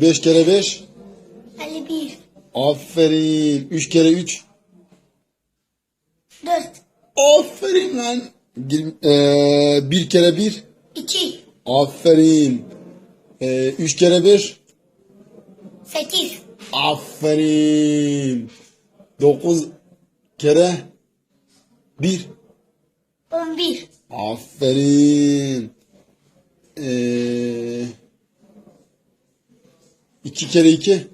5 kere 5. 51. Aferin. 3 kere 3. 4. Aferin lan. 1 kere 1. 2. Aferin. 3 kere 1. 8. Aferin. 9 kere 1. 11. Aferin. Ee, 2 kere 2.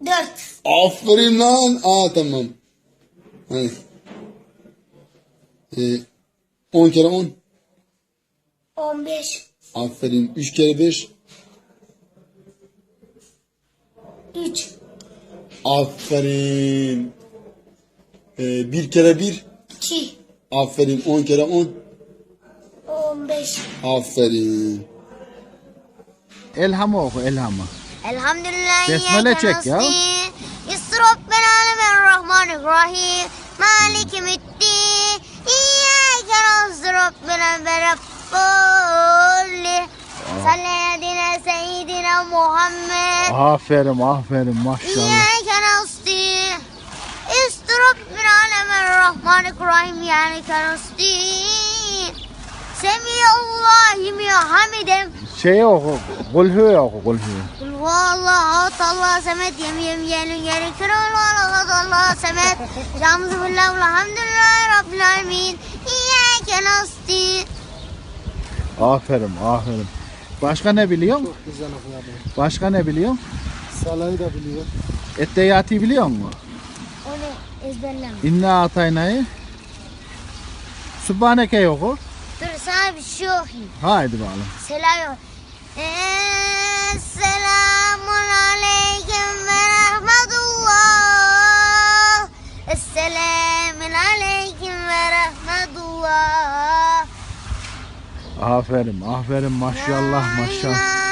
4. Aferin lan. Aa tamam. Hadi. Ee, 10 kere 10. 15. Aferin. 3 kere 5. 3. Aferin. Ee, 1 kere 1. 2. Aferin. 10 kere 10. 15. Aferin. Elhamı oku elhamı. Elhamdülillah. Besmele çek ya. Yusrabben alemin Maliki müddin. İyyâke Rabbena ve Rabbolli. Salli seyyidina Muhammed. Aferin aferin maşallah. İyyâke nasır. İstirabbin alemin rahmanirrahim. Yani kanastin. Semiyallahi mi hamidem. Şey oku. Kulhü oku kulhü. Kul huvallahu Allah semet yem yem yerin kırıl Allah Allah semet Camzı billah elhamdülillahi rabbil alemin İyyâke nastin Aferin aferin. Başka ne biliyorsun? Güzel okuyadım. Başka ne biliyorsun? Salayı da biliyor. Etteyati biliyor musun? O ne ezberleme İnna ataynayı. Sübhaneke oku. Dur sana bir şey okuyayım Haydi bakalım. Selam yok Aferin aferin maşallah maşallah.